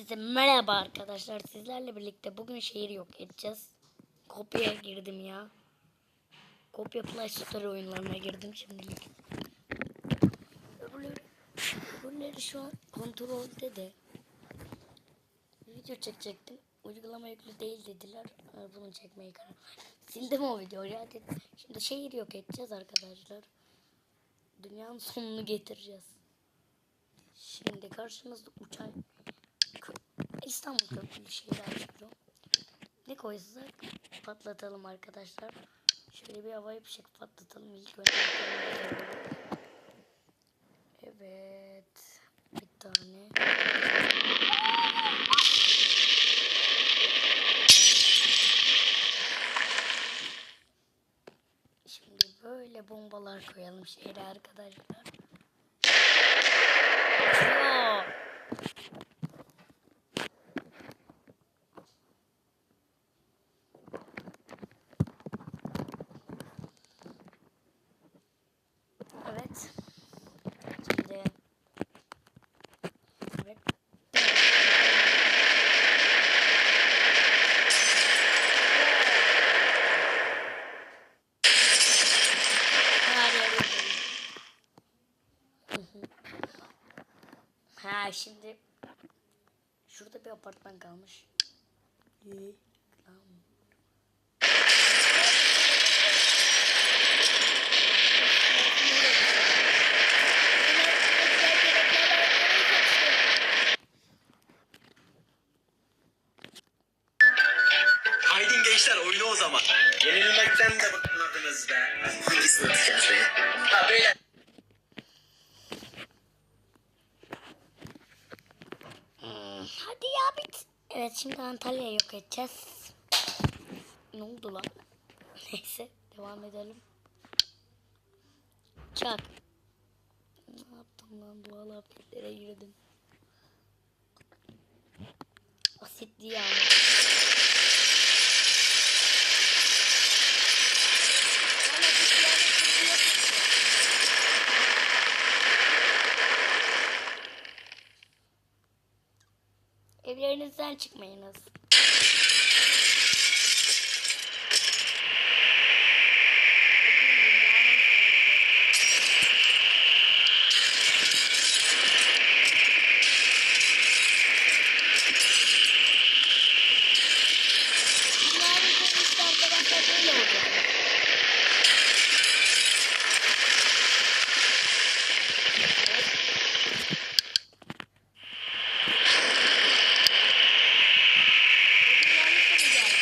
Herkese merhaba arkadaşlar. Sizlerle birlikte bugün şehir yok edeceğiz. Kopya girdim ya. Kopya Play Store oyunlarına girdim şimdilik. Öbürleri, öbürleri şu an kontrolde de. Video çekecektim. Uygulama yüklü değil dediler. Bunu çekmeyi karar. Sildim o videoyu. Hadi. Şimdi şehir yok edeceğiz arkadaşlar. Dünyanın sonunu getireceğiz. Şimdi karşımızda uçan İstanbul Köprülü şeyler yapıyor. Ne koysak patlatalım arkadaşlar. Şöyle bir havai fişek patlatalım ilk önce. Evet. Bir tane. Şimdi böyle bombalar koyalım şehre arkadaşlar. Yo. Evet. Şimdi evet. Her yere koyayım. Hı hı. Ha şimdi şurada bir apartman kalmış. Haydin gençler oyunu o zaman. Yenilmekten de bıkmadınız be. Hangisini atacağız be? Ha böyle. Hadi ya bit. Evet şimdi Antalya'yı yok edeceğiz. Ne oldu lan? Neyse devam edelim. Çak. Ne yaptım lan doğal afetlere girdim. Asitli yağmur. Lan asitli yağmur gidiyor. Evlerinizden çıkmayınız. Dünyanın sonuçta arkadaşlar böyle olacak. Dünyanın sonu geldi.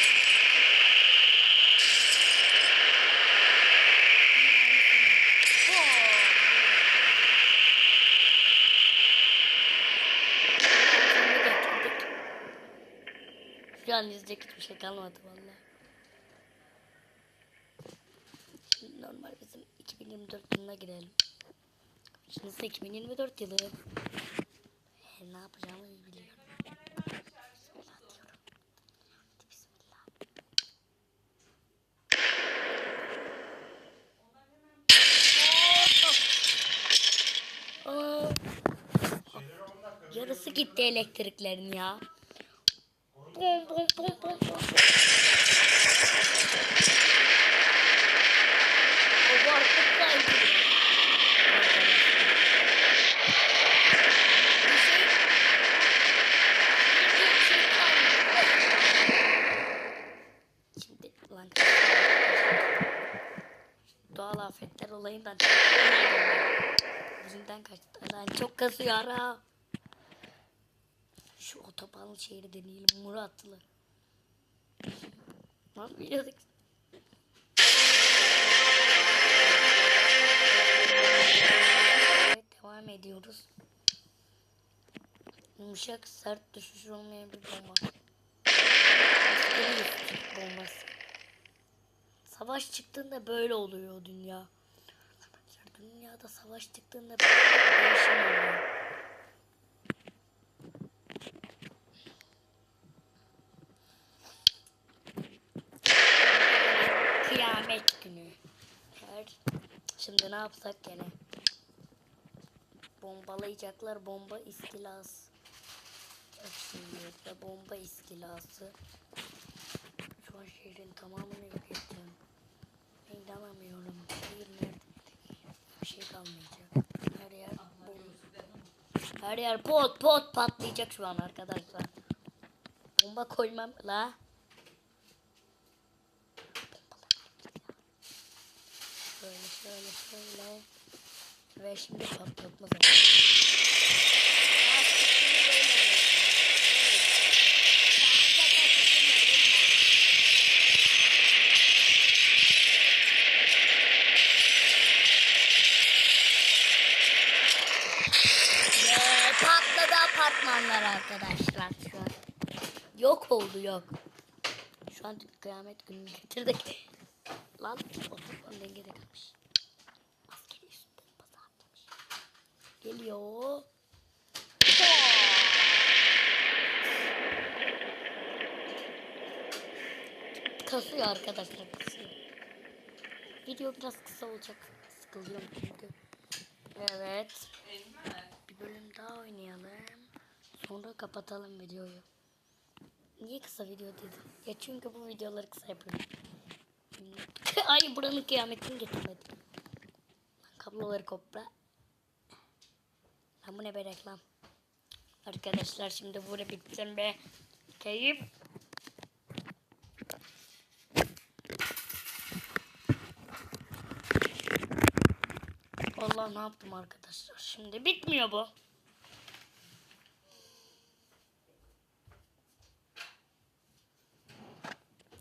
İzleyecek hiçbir şey kalmadı valla. Şimdi normal bizim 2024 yılına girelim. Şimdi ise 2024 yılı. E, ne yapacağımı iyi biliyorum. Yarısı gitti elektriklerin ya. Bum bum bum bum. O artık kaydı. Doğal afetler olayından yüzünden kaçtı. Lan çok kasıyor ara. Şu otobanlı şehri deneyelim Muratlı. Lan biliyorduk. Evet devam ediyoruz. Yumuşak sert düşüş olmayan bir bomba. Bombası. Savaş çıktığında böyle oluyor dünya. Dünyada savaş çıktığında böyle değişim oluyor. Kıyamet günü. Her şimdi ne yapsak gene? Bombalayacaklar bomba istilası. Şimdi bomba istilası. Şu an şehrin tamamını yok ettim. İnanamıyorum. Şehir nerede? Bir şey kalmayacak. Her yer bom. Her yer pot pot patlayacak şu an arkadaşlar. Bomba koymam la. Şöyle şöyle. Ve şimdi patlatma zamanı. Apartmanlar arkadaşlar şu an. Yok oldu yok. Şu an kıyamet gününü getirdik. Lan oturman dengede kalmış. Askeri üst bombası atmış. Geliyor. Kasıyor arkadaşlar kasıyor. Video biraz kısa olacak. Sıkılıyorum çünkü. Evet. Bir bölüm daha oynayalım. Sonra kapatalım videoyu. Niye kısa video dedim? Ya çünkü bu videoları kısa yapıyorum. Ay buranın kıyametini getirmedim. Kabloları kopra. Lan bu ne be reklam. Arkadaşlar şimdi burada bitsin be. Keyif. Vallahi ne yaptım arkadaşlar. Şimdi bitmiyor bu.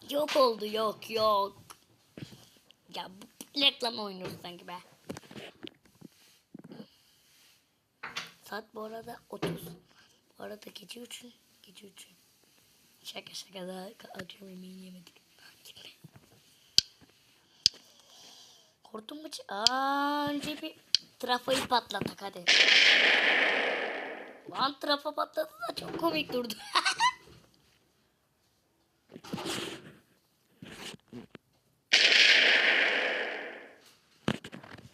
Yok oldu yok yok. Ya bu reklam oynuyoruz sanki be. Saat bu arada 30. Bu arada gece 3'ün. Gece 3'ün. Şaka şaka daha akşam yemeğini yemedik. Hortum mu? Aa, önce bir trafoyu patlatak hadi. Lan trafo patladı da çok komik durdu.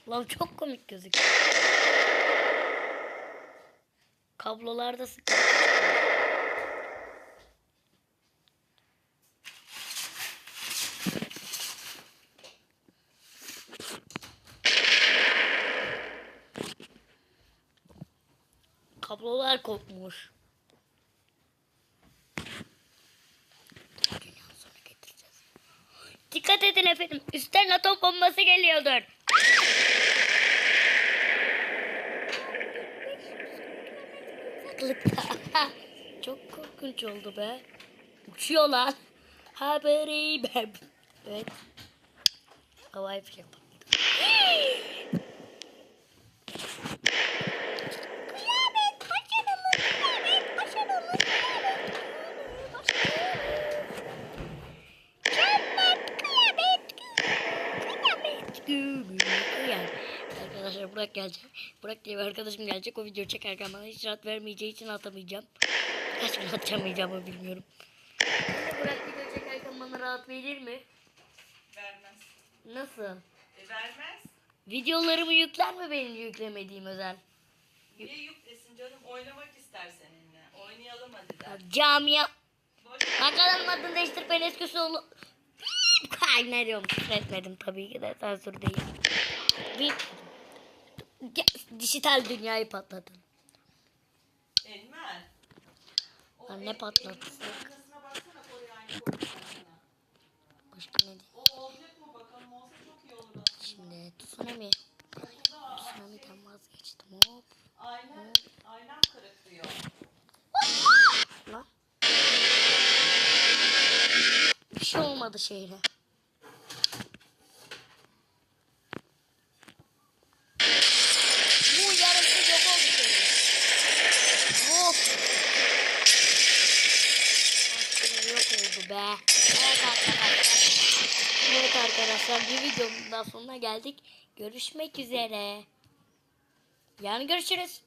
Lan çok komik gözüküyor. Kablolarda sıkıntı. Kablolar kopmuş. Dikkat edin efendim. Üstten atom bombası geliyordur. Uzaklıkta. Çok korkunç oldu be. Uçuyorlar. Haberi ben. Evet. Havai fişek. Kıyamet başarılı. Kıyamet başarılı. Kıyamet başarılı. Cennet kıyamet. Kıyamet günü. Kıyamet. Arkadaşlar Burak gelecek. Burak diye bir arkadaşım gelecek. O video çekerken bana hiç rahat vermeyeceği için atamayacağım. Kaç gün atamayacağımı bilmiyorum. Burak video çekerken bana rahat verir mi? Vermez. Nasıl? E vermez. Videolarımı yükler mi benim yüklemediğim özel? Niye yüklesin canım? Oynamak ister seninle. Oynayalım hadi der. Camia. Boş Kankanın adını değiştir ben eskisi oğlu. Ay ne diyorum tabii ki de sansür değil. Bir Ge- dijital dünyayı patladın. Elmer. O Lan el- ne patlattı? Başka ne diyeyim? Şimdi tsunami. Tsunami'den vazgeçtim hop. aynen, aynen kırık diyor. Lan. Bir şey olmadı şehre. Bu yarısı yok oldu şehre. Hop. Aslında yok oldu be. Evet arkadaşlar. Evet arkadaşlar bir videonun daha sonuna geldik. Görüşmek üzere. Yarın görüşürüz.